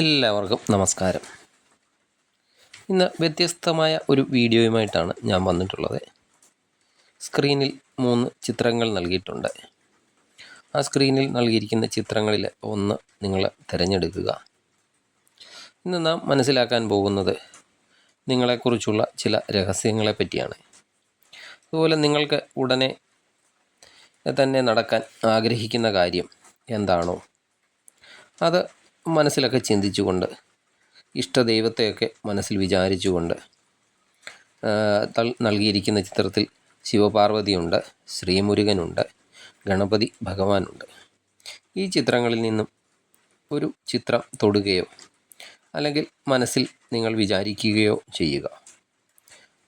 എല്ലാവർക്കും നമസ്കാരം. ഇന്ന് വ്യത്യസ്തമായ ഒരു വീഡിയോയുമായിട്ടാണ് ഞാൻ വന്നിട്ടുള്ളത്. സ്ക്രീനിൽ മൂന്ന് ചിത്രങ്ങൾ നൽകിയിട്ടുണ്ട്. ആ സ്ക്രീനിൽ നൽകിയിരിക്കുന്ന ചിത്രങ്ങളിൽ ഒന്ന് നിങ്ങൾ തിരഞ്ഞെടുക്കുക. ഇന്ന് നാം മനസ്സിലാക്കാൻ പോകുന്നത് നിങ്ങളെക്കുറിച്ചുള്ള ചില രഹസ്യങ്ങളെ പറ്റിയാണ്. അതുപോലെ നിങ്ങൾക്ക് ഉടനെ തന്നെ നടക്കാൻ ആഗ്രഹിക്കുന്ന കാര്യം എന്താണോ അത് മനസ്സിലൊക്കെ ചിന്തിച്ചുകൊണ്ട് ഇഷ്ടദൈവത്തെയൊക്കെ മനസ്സിൽ വിചാരിച്ചുകൊണ്ട് തൽ നൽകിയിരിക്കുന്ന ചിത്രത്തിൽ ശിവപാർവതിയുണ്ട് ശ്രീമുരുകനുണ്ട് ഗണപതി ഭഗവാനുണ്ട്. ഈ ചിത്രങ്ങളിൽ നിന്നും ഒരു ചിത്രം തൊടുകയോ അല്ലെങ്കിൽ മനസ്സിൽ നിങ്ങൾ വിചാരിക്കുകയോ ചെയ്യുക.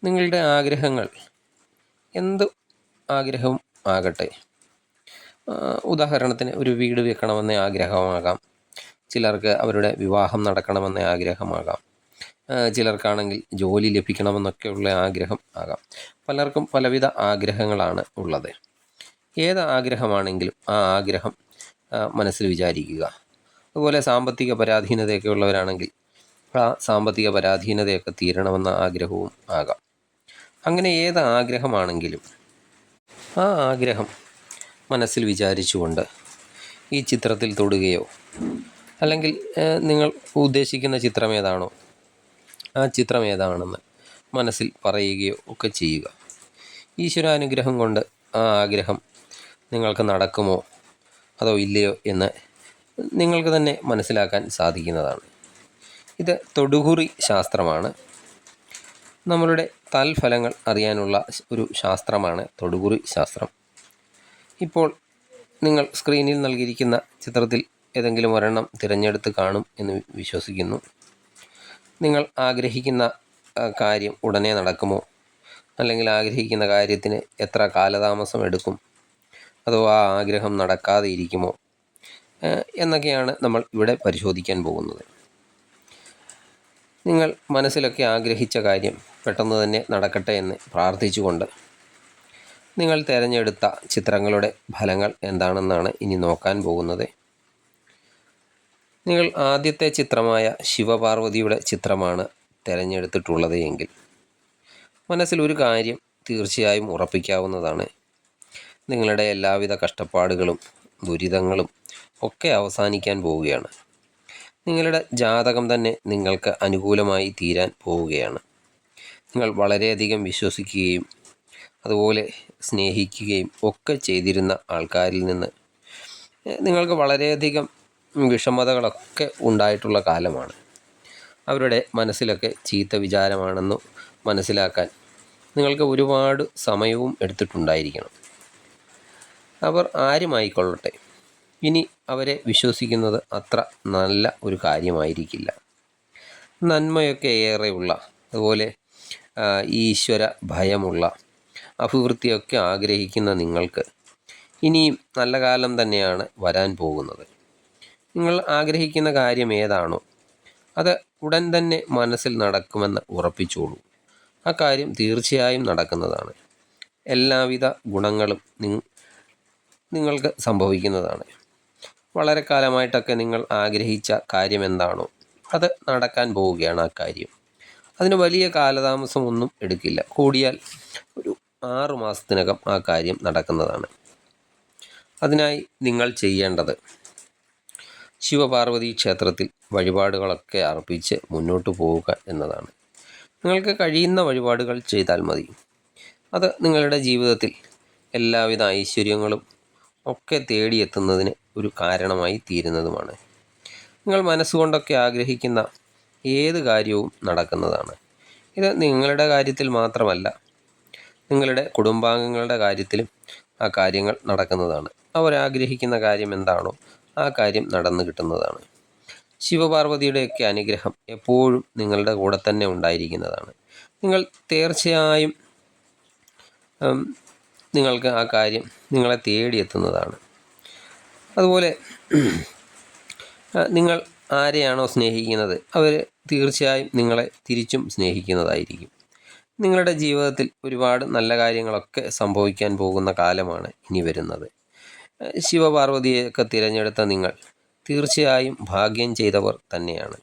നിങ്ങളുടെ ആഗ്രഹങ്ങൾ എന്ത് ആഗ്രഹവും ആകട്ടെ. ഉദാഹരണത്തിന് ഒരു വീട് വെക്കണമെന്ന ആഗ്രഹമാകാം. ചിലർക്ക് അവരുടെ വിവാഹം നടക്കണമെന്ന ആഗ്രഹമാകാം. ചിലർക്കാണെങ്കിൽ ജോലി ലഭിക്കണമെന്നൊക്കെയുള്ള ആഗ്രഹം ആകാം. പലർക്കും പലവിധ ആഗ്രഹങ്ങളാണ് ഉള്ളത്. ഏത് ആഗ്രഹമാണെങ്കിലും ആ ആഗ്രഹം മനസ്സിൽ വിചാരിക്കുക. അതുപോലെ സാമ്പത്തിക പരാധീനതയൊക്കെ ഉള്ളവരാണെങ്കിൽ ആ സാമ്പത്തിക പരാധീനതയൊക്കെ തീരണമെന്ന ആഗ്രഹവും ആകാം. അങ്ങനെ ഏത് ആഗ്രഹമാണെങ്കിലും ആ ആഗ്രഹം മനസ്സിൽ വിചാരിച്ചുകൊണ്ട് ഈ ചിത്രത്തിൽ തൊടുകയോ അല്ലെങ്കിൽ നിങ്ങൾ ഉദ്ദേശിക്കുന്ന ചിത്രം ഏതാണോ ആ ചിത്രം ഏതാണെന്ന് മനസ്സിൽ പറയുകയോ ഒക്കെ ചെയ്യുക. ഈശ്വരാനുഗ്രഹം കൊണ്ട് ആ ആഗ്രഹം നിങ്ങൾക്ക് നടക്കുമോ അതോ ഇല്ലയോ എന്ന് നിങ്ങൾക്ക് തന്നെ മനസ്സിലാക്കാൻ സാധിക്കുന്നതാണ്. ഇത് തൊടുകുറി ശാസ്ത്രമാണ്. നമ്മളുടെ തൽഫലങ്ങൾ അറിയാനുള്ള ഒരു ശാസ്ത്രമാണ് തൊടുകുറി ശാസ്ത്രം. ഇപ്പോൾ നിങ്ങൾ സ്ക്രീനിൽ നൽകിയിരിക്കുന്ന ചിത്രത്തിൽ ഏതെങ്കിലും ഒരെണ്ണം തിരഞ്ഞെടുത്ത് കാണും എന്ന് വിശ്വസിക്കുന്നു. നിങ്ങൾ ആഗ്രഹിക്കുന്ന കാര്യം ഉടനെ നടക്കുമോ? അല്ലെങ്കിൽ ആഗ്രഹിക്കുന്ന കാര്യത്തിന് എത്ര കാലതാമസം എടുക്കും? അതോ ആ ആഗ്രഹം നടക്കാതെ ഇരിക്കുമോ? എന്നൊക്കെയാണ് നമ്മൾ ഇവിടെ പരിശോധിക്കാൻ പോകുന്നത്. നിങ്ങൾ മനസ്സിലൊക്കെ ആഗ്രഹിച്ച കാര്യം പെട്ടെന്ന് തന്നെ നടക്കട്ടെ എന്ന് പ്രാർത്ഥിച്ചുകൊണ്ട് നിങ്ങൾ തിരഞ്ഞെടുത്ത ചിത്രങ്ങളുടെ ഫലങ്ങൾ എന്താണെന്നാണ് ഇനി നോക്കാൻ പോകുന്നത്. നിങ്ങൾ ആദ്യത്തെ ചിത്രമായ ശിവപാർവതിയുടെ ചിത്രമാണ് തിരഞ്ഞെടുത്തിട്ടുള്ളത് എങ്കിൽ മനസ്സിൽ ഒരു കാര്യം തീർച്ചയായും ഉറപ്പിക്കാവുന്നതാണ്. നിങ്ങളുടെ എല്ലാവിധ കഷ്ടപ്പാടുകളും ദുരിതങ്ങളും ഒക്കെ അവസാനിക്കാൻ പോവുകയാണ്. നിങ്ങളുടെ ജാതകം തന്നെ നിങ്ങൾക്ക് അനുകൂലമായി തീരാൻ പോവുകയാണ്. നിങ്ങൾ വളരെയധികം വിശ്വസിക്കുകയും അതുപോലെ സ്നേഹിക്കുകയും ഒക്കെ ചെയ്തിരുന്ന ആൾക്കാരിൽ നിന്ന് നിങ്ങൾക്ക് വളരെയധികം വിഷമതകളൊക്കെ ഉണ്ടായിട്ടുള്ള കാലമാണ്. അവരുടെ മനസ്സിലൊക്കെ ചീത്ത വിചാരമാണെന്ന് മനസ്സിലാക്കാൻ നിങ്ങൾക്ക് ഒരുപാട് സമയവും എടുത്തിട്ടുണ്ടായിരിക്കണം. അവർ ആരുമായിക്കൊള്ളട്ടെ? ഇനി അവരെ വിശ്വസിക്കുന്നത് അത്ര നല്ല ഒരു കാര്യമായിരിക്കില്ല. നന്മയൊക്കെ ഏറെയുള്ള അതുപോലെ ഈശ്വര ഭയമുള്ള അഭിവൃദ്ധിയൊക്കെ ആഗ്രഹിക്കുന്ന നിങ്ങൾക്ക് ഇനിയും നല്ല കാലം തന്നെയാണ് വരാൻ പോകുന്നത്. നിങ്ങൾ ആഗ്രഹിക്കുന്ന കാര്യം ഏതാണോ അത് ഉടൻ തന്നെ മനസ്സിൽ നടക്കുമെന്ന് ഉറപ്പിച്ചോളൂ. ആ കാര്യം തീർച്ചയായും നടക്കുന്നതാണ്. എല്ലാവിധ ഗുണങ്ങളും നിങ്ങൾക്ക് സംഭവിക്കുന്നതാണ്. വളരെ കാലമായിട്ടൊക്കെ നിങ്ങൾ ആഗ്രഹിച്ച കാര്യം എന്താണോ അത് നടക്കാൻ പോവുകയാണ് ആ കാര്യം. അതിന് വലിയ കാലതാമസമൊന്നും എടുക്കില്ല. കൂടിയാൽ ഒരു ആറു മാസത്തിനകം ആ കാര്യം നടക്കുന്നതാണ്. അതിനായി നിങ്ങൾ ചെയ്യേണ്ടത് ശിവപാർവതി ക്ഷേത്രത്തിൽ വഴിപാടുകളൊക്കെ അർപ്പിച്ച് മുന്നോട്ട് പോവുക എന്നതാണ്. നിങ്ങൾക്ക് കഴിയുന്ന വഴിപാടുകൾ ചെയ്താൽ മതി. അത് നിങ്ങളുടെ ജീവിതത്തിൽ എല്ലാവിധ ഐശ്വര്യങ്ങളും ഒക്കെ തേടിയെത്തുന്നതിന് ഒരു കാരണമായി തീരുന്നതുമാണ്. നിങ്ങൾ മനസ്സുകൊണ്ടൊക്കെ ആഗ്രഹിക്കുന്ന ഏത് കാര്യവും നടക്കുന്നതാണ്. ഇത് നിങ്ങളുടെ കാര്യത്തിൽ മാത്രമല്ല നിങ്ങളുടെ കുടുംബാംഗങ്ങളുടെ കാര്യത്തിലും ആ കാര്യങ്ങൾ നടക്കുന്നതാണ്. അവരാഗ്രഹിക്കുന്ന കാര്യം എന്താണോ ആ കാര്യം നടന്നു കിട്ടുന്നതാണ്. ശിവപാർവതിയുടെയൊക്കെ അനുഗ്രഹം എപ്പോഴും നിങ്ങളുടെ കൂടെ തന്നെ ഉണ്ടായിരിക്കുന്നതാണ്. നിങ്ങൾ തീർച്ചയായും നിങ്ങൾക്ക് ആ കാര്യം നിങ്ങളെ തേടിയെത്തുന്നതാണ്. അതുപോലെ നിങ്ങൾ ആരെയാണോ സ്നേഹിക്കുന്നത് അവർ തീർച്ചയായും നിങ്ങളെ തിരിച്ചും സ്നേഹിക്കുന്നതായിരിക്കും. നിങ്ങളുടെ ജീവിതത്തിൽ ഒരുപാട് നല്ല കാര്യങ്ങളൊക്കെ സംഭവിക്കാൻ പോകുന്ന കാലമാണ് ഇനി വരുന്നത്. ഏഹ് ശിവപാർവതിയെയൊക്കെ തിരഞ്ഞെടുത്ത നിങ്ങൾ തീർച്ചയായും ഭാഗ്യം ചെയ്തവർ തന്നെയാണ്.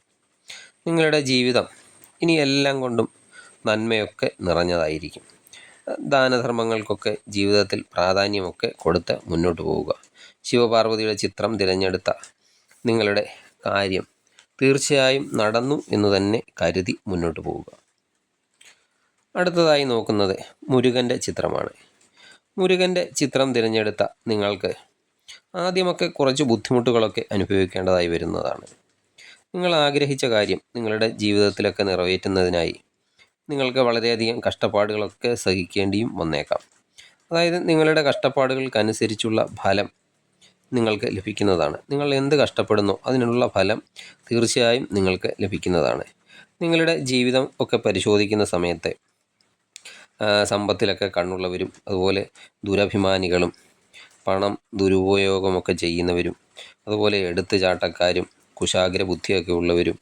നിങ്ങളുടെ ജീവിതം ഇനി എല്ലാം കൊണ്ടും നന്മയൊക്കെ നിറഞ്ഞതായിരിക്കും. ദാനധർമ്മങ്ങൾക്കൊക്കെ ജീവിതത്തിൽ പ്രാധാന്യമൊക്കെ കൊടുത്ത് മുന്നോട്ട് പോവുക. ശിവപാർവതിയുടെ ചിത്രം തിരഞ്ഞെടുത്ത നിങ്ങളുടെ കാര്യം തീർച്ചയായും നടന്നു എന്ന് തന്നെ കരുതി മുന്നോട്ട് പോവുക. അടുത്തതായി നോക്കുന്നത് മുരുകന്റെ ചിത്രമാണ്. മുരുകന്റെ ചിത്രം തിരഞ്ഞെടുത്ത നിങ്ങൾക്ക് ആദ്യമൊക്കെ കുറച്ച് ബുദ്ധിമുട്ടുകളൊക്കെ അനുഭവിക്കേണ്ടതായി വരുന്നതാണ്. നിങ്ങൾ ആഗ്രഹിച്ച കാര്യം നിങ്ങളുടെ ജീവിതത്തിലൊക്കെ നിറവേറ്റുന്നതിനായി നിങ്ങൾക്ക് വളരെയധികം കഷ്ടപ്പാടുകളൊക്കെ സഹിക്കേണ്ടിയും വന്നേക്കാം. അതായത് നിങ്ങളുടെ കഷ്ടപ്പാടുകൾക്കനുസരിച്ചുള്ള ഫലം നിങ്ങൾക്ക് ലഭിക്കുന്നതാണ്. നിങ്ങൾ എന്ത് കഷ്ടപ്പെടുന്നു അതിനുള്ള ഫലം തീർച്ചയായും നിങ്ങൾക്ക് ലഭിക്കുന്നതാണ്. നിങ്ങളുടെ ജീവിതം ഒക്കെ പരിശോധിക്കുന്ന സമയത്ത് സമ്പത്തിലൊക്കെ കണ്ണുള്ളവരും അതുപോലെ ദുരഭിമാനികളും പണം ദുരുപയോഗമൊക്കെ ചെയ്യുന്നവരും അതുപോലെ എടുത്തുചാട്ടക്കാരും കുശാഗ്ര ബുദ്ധിയൊക്കെ ഉള്ളവരും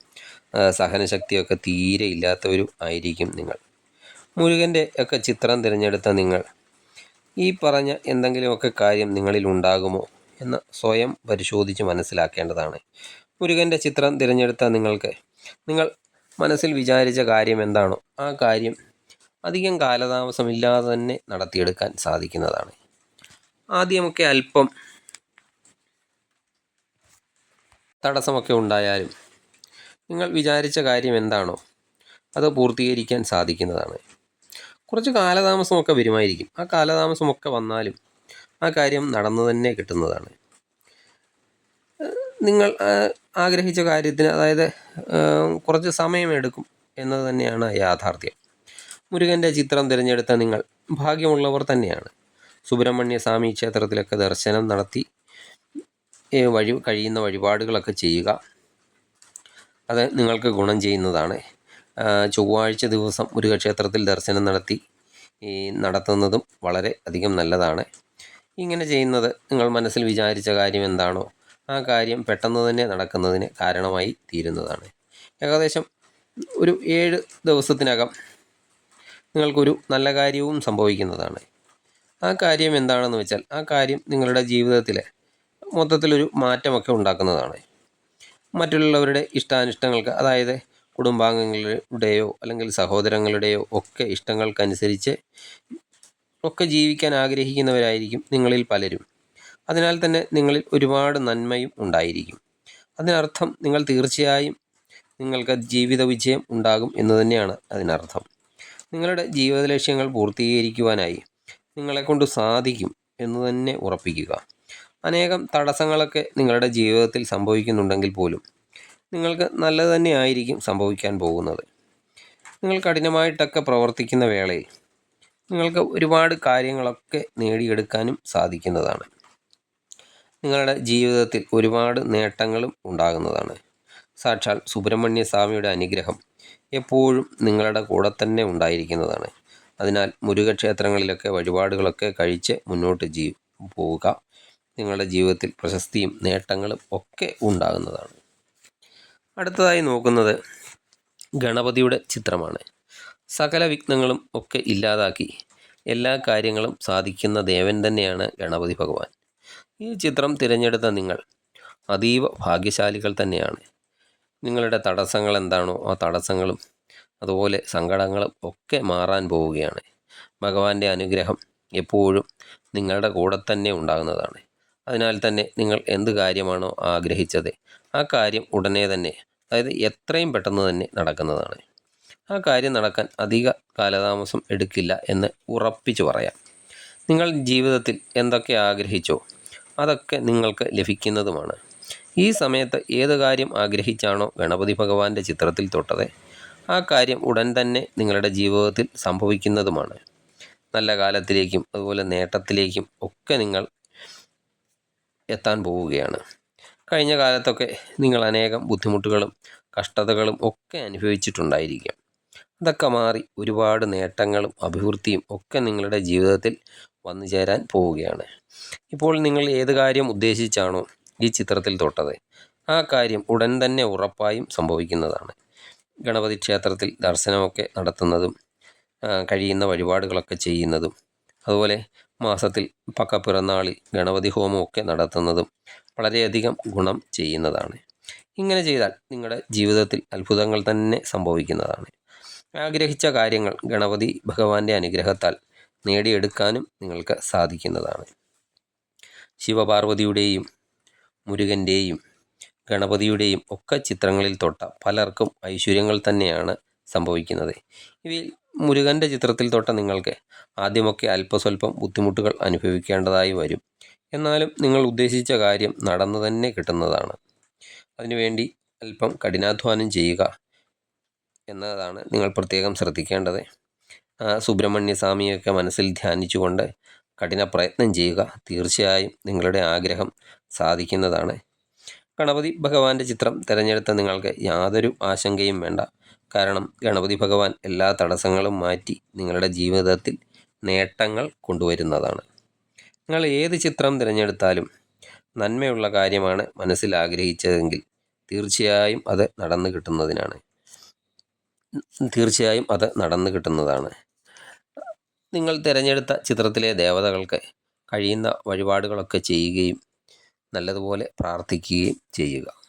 സഹനശക്തിയൊക്കെ തീരെ ഇല്ലാത്തവരും ആയിരിക്കും നിങ്ങൾ. മുരുകന്റെ ഒക്കെ ചിത്രം തിരഞ്ഞെടുത്ത നിങ്ങൾ ഈ പറഞ്ഞ എന്തെങ്കിലുമൊക്കെ കാര്യം നിങ്ങളിൽ ഉണ്ടാകുമോ എന്ന് സ്വയം പരിശോധിച്ച് മനസ്സിലാക്കേണ്ടതാണ്. മുരുകന്റെ ചിത്രം തിരഞ്ഞെടുത്ത നിങ്ങൾക്ക് നിങ്ങൾ മനസ്സിൽ വിചാരിച്ച കാര്യം എന്താണോ ആ കാര്യം അധികം കാലതാമസമില്ലാതെ തന്നെ നടത്തിയെടുക്കാൻ സാധിക്കുന്നതാണ്. ആദ്യമൊക്കെ അല്പം തടസ്സമൊക്കെ ഉണ്ടായാലും നിങ്ങൾ വിചാരിച്ച കാര്യം എന്താണോ അത് പൂർത്തീകരിക്കാൻ സാധിക്കുന്നതാണ്. കുറച്ച് കാലതാമസമൊക്കെ വരുമായിരിക്കും. ആ കാലതാമസമൊക്കെ വന്നാലും ആ കാര്യം നടന്നു തന്നെ കിട്ടുന്നതാണ്. നിങ്ങൾ ആഗ്രഹിച്ച കാര്യത്തിന് അതായത് കുറച്ച് സമയമെടുക്കും എന്നത് തന്നെയാണ് യാഥാർത്ഥ്യം. മുരുകന്റെ ചിത്രം തിരഞ്ഞെടുത്ത നിങ്ങൾ ഭാഗ്യമുള്ളവർ തന്നെയാണ്. സുബ്രഹ്മണ്യ സ്വാമി ക്ഷേത്രത്തിലൊക്കെ ദർശനം നടത്തി വഴി കഴിയുന്ന വഴിപാടുകളൊക്കെ ചെയ്യുക. അത് നിങ്ങൾക്ക് ഗുണം ചെയ്യുന്നതാണ്. ചൊവ്വാഴ്ച ദിവസം മുരുകക്ഷേത്രത്തിൽ ദർശനം നടത്തി ഈ നടത്തുന്നതും വളരെ അധികം നല്ലതാണ്. ഇങ്ങനെ ചെയ്യുന്നത് നിങ്ങൾ മനസ്സിൽ വിചാരിച്ച കാര്യം എന്താണോ ആ കാര്യം പെട്ടെന്ന് തന്നെ നടക്കുന്നതിന് കാരണമായി തീരുന്നതാണ്. ഏകദേശം ഒരു ഏഴ് ദിവസത്തിനകം നിങ്ങൾക്കൊരു നല്ല കാര്യവും സംഭവിക്കുന്നതാണ്. ആ കാര്യം എന്താണെന്ന് വെച്ചാൽ ആ കാര്യം നിങ്ങളുടെ ജീവിതത്തിൽ മൊത്തത്തിലൊരു മാറ്റമൊക്കെ ഉണ്ടാക്കുന്നതാണ്. മറ്റുള്ളവരുടെ ഇഷ്ടാനിഷ്ടങ്ങൾക്ക് അതായത് കുടുംബാംഗങ്ങളുടെയോ അല്ലെങ്കിൽ സഹോദരങ്ങളുടെയോ ഒക്കെ ഇഷ്ടങ്ങൾക്കനുസരിച്ച് ഒക്കെ ജീവിക്കാൻ ആഗ്രഹിക്കുന്നവരായിരിക്കും നിങ്ങളിൽ പലരും. അതിനാൽ തന്നെ നിങ്ങളിൽ ഒരുപാട് നന്മയും ഉണ്ടായിരിക്കും. അതിനർത്ഥം നിങ്ങൾ തീർച്ചയായും നിങ്ങൾക്ക് ജീവിത വിജയം ഉണ്ടാകും എന്ന് തന്നെയാണ് അതിനർത്ഥം. നിങ്ങളുടെ ജീവിത ലക്ഷ്യങ്ങൾ പൂർത്തീകരിക്കുവാനായി നിങ്ങളെക്കൊണ്ട് സാധിക്കും എന്ന് തന്നെ ഉറപ്പിക്കുക. അനേകം തടസ്സങ്ങളൊക്കെ നിങ്ങളുടെ ജീവിതത്തിൽ സംഭവിക്കുന്നുണ്ടെങ്കിൽ പോലും നിങ്ങൾക്ക് നല്ലത് തന്നെ ആയിരിക്കും സംഭവിക്കാൻ പോകുന്നത്. നിങ്ങൾ കഠിനമായിട്ടൊക്കെ പ്രവർത്തിക്കുന്ന വേളയിൽ നിങ്ങൾക്ക് ഒരുപാട് കാര്യങ്ങളൊക്കെ നേടിയെടുക്കാനും സാധിക്കുന്നതാണ്. നിങ്ങളുടെ ജീവിതത്തിൽ ഒരുപാട് നേട്ടങ്ങളും ഉണ്ടാകുന്നതാണ്. സാക്ഷാൽ സുബ്രഹ്മണ്യ സ്വാമിയുടെ അനുഗ്രഹം എപ്പോഴും നിങ്ങളുടെ കൂടെ തന്നെ ഉണ്ടായിരിക്കുന്നതാണ്. അതിനാൽ മുരുകക്ഷേത്രങ്ങളിലൊക്കെ വഴിപാടുകളൊക്കെ കഴിച്ച് മുന്നോട്ട് ജീ പോവുക. നിങ്ങളുടെ ജീവിതത്തിൽ പ്രശസ്തിയും നേട്ടങ്ങളും ഒക്കെ ഉണ്ടാകുന്നതാണ്. അടുത്തതായി നോക്കുന്നത് ഗണപതിയുടെ ചിത്രമാണ്. സകല വിഘ്നങ്ങളും ഒക്കെ ഇല്ലാതാക്കി എല്ലാ കാര്യങ്ങളും സാധിക്കുന്ന ദേവൻ തന്നെയാണ് ഗണപതി ഭഗവാൻ. ഈ ചിത്രം തിരഞ്ഞെടുത്ത നിങ്ങൾ അതീവ ഭാഗ്യശാലികൾ തന്നെയാണ്. നിങ്ങളുടെ തടസ്സങ്ങൾ എന്താണോ ആ തടസ്സങ്ങളും അതുപോലെ സങ്കടങ്ങളും ഒക്കെ മാറാൻ പോവുകയാണ്. ഭഗവാന്റെ അനുഗ്രഹം എപ്പോഴും നിങ്ങളുടെ കൂടെ തന്നെ ഉണ്ടാകുന്നതാണ്. അതിനാൽ തന്നെ നിങ്ങൾ എന്ത് കാര്യമാണോ ആഗ്രഹിച്ചത് ആ കാര്യം ഉടനെ തന്നെ അതായത് എത്രയും പെട്ടെന്ന് തന്നെ നടക്കുന്നതാണ്. ആ കാര്യം നടക്കാൻ അധിക കാലതാമസം എടുക്കില്ല എന്ന് ഉറപ്പിച്ചു പറയാം. നിങ്ങൾ ജീവിതത്തിൽ എന്തൊക്കെ ആഗ്രഹിച്ചോ അതൊക്കെ നിങ്ങൾക്ക് ലഭിക്കുന്നതുമാണ്. ഈ സമയത്ത് ഏത് കാര്യം ആഗ്രഹിച്ചാണോ ഗണപതി ഭഗവാന്റെ ചിത്രത്തിൽ തൊട്ടത്? ആ കാര്യം ഉടൻ തന്നെ നിങ്ങളുടെ ജീവിതത്തിൽ സംഭവിക്കുന്നതുമാണ്. നല്ല കാലത്തിലേക്കും അതുപോലെ നേട്ടത്തിലേക്കും ഒക്കെ നിങ്ങൾ എത്താൻ പോവുകയാണ്. കഴിഞ്ഞ കാലത്തൊക്കെ നിങ്ങൾ അനേകം ബുദ്ധിമുട്ടുകളും കഷ്ടതകളും ഒക്കെ അനുഭവിച്ചിട്ടുണ്ടായിരിക്കാം. അതൊക്കെ മാറി ഒരുപാട് നേട്ടങ്ങളും അഭിവൃദ്ധിയും ഒക്കെ നിങ്ങളുടെ ജീവിതത്തിൽ വന്നു ചേരാൻ പോവുകയാണ്. ഇപ്പോൾ നിങ്ങൾ ഏത് കാര്യം ഉദ്ദേശിച്ചാണോ ഈ ചിത്രത്തിൽ തൊട്ടത് ആ കാര്യം ഉടൻ തന്നെ ഉറപ്പായും സംഭവിക്കുന്നതാണ്. ഗണപതി ക്ഷേത്രത്തിൽ ദർശനമൊക്കെ നടത്തുന്നതും കഴിയുന്ന വഴിപാടുകളൊക്കെ ചെയ്യുന്നതും അതുപോലെ മാസത്തിൽ പക്ക പിറന്നാളിൽ ഗണപതി ഹോമമൊക്കെ നടത്തുന്നതും വളരെയധികം ഗുണം ചെയ്യുന്നതാണ്. ഇങ്ങനെ ചെയ്താൽ നിങ്ങളുടെ ജീവിതത്തിൽ അത്ഭുതങ്ങൾ തന്നെ സംഭവിക്കുന്നതാണ്. ആഗ്രഹിച്ച കാര്യങ്ങൾ ഗണപതി ഭഗവാന്റെ അനുഗ്രഹത്താൽ നേടിയെടുക്കാനും നിങ്ങൾക്ക് സാധിക്കുന്നതാണ്. ശിവപാർവതിയുടെയും മുരുകന്റെയും ഗണപതിയുടെയും ഒക്കെ ചിത്രങ്ങളിൽ തൊട്ട പലർക്കും ഐശ്വര്യങ്ങൾ തന്നെയാണ് സംഭവിക്കുന്നത്. ഇവയിൽ മുരുകന്റെ ചിത്രത്തിൽ തൊട്ട നിങ്ങൾക്ക് ആദ്യമൊക്കെ അല്പസ്വല്പം ബുദ്ധിമുട്ടുകൾ അനുഭവിക്കേണ്ടതായി വരും. എന്നാലും നിങ്ങൾ ഉദ്ദേശിച്ച കാര്യം നടന്നു തന്നെ കിട്ടുന്നതാണ്. അതിനുവേണ്ടി അല്പം കഠിനാധ്വാനം ചെയ്യുക എന്നതാണ് നിങ്ങൾ പ്രത്യേകം ശ്രദ്ധിക്കേണ്ടത്. സുബ്രഹ്മണ്യസ്വാമിയൊക്കെ സുബ്രഹ്മണ്യ സ്വാമിയൊക്കെ മനസ്സിൽ ധ്യാനിച്ചുകൊണ്ട് കഠിന പ്രയത്നം ചെയ്യുക തീർച്ചയായും നിങ്ങളുടെ ആഗ്രഹം സാധിക്കുന്നതാണ്. ഗണപതി ഭഗവാന്റെ ചിത്രം തിരഞ്ഞെടുത്ത നിങ്ങൾക്ക് യാതൊരു ആശങ്കയും വേണ്ട. കാരണം ഗണപതി ഭഗവാൻ എല്ലാ തടസ്സങ്ങളും മാറ്റി നിങ്ങളുടെ ജീവിതത്തിൽ നേട്ടങ്ങൾ കൊണ്ടുവരുന്നതാണ്. നിങ്ങൾ ഏത് ചിത്രം തിരഞ്ഞെടുത്താലും നന്മയുള്ള കാര്യമാണ് മനസ്സിൽ ആഗ്രഹിച്ചതെങ്കിൽ തീർച്ചയായും അത് നടന്നു കിട്ടുന്നതിനാണ്. തീർച്ചയായും അത് നടന്നു കിട്ടുന്നതാണ്. നിങ്ങൾ തിരഞ്ഞെടുത്ത ചിത്രത്തിലെ ദേവതകൾക്ക് കഴിയുന്ന വഴിപാടുകളൊക്കെ ചെയ്യുകയും നല്ലതുപോലെ പ്രാർത്ഥിക്കുകയും ചെയ്യുക.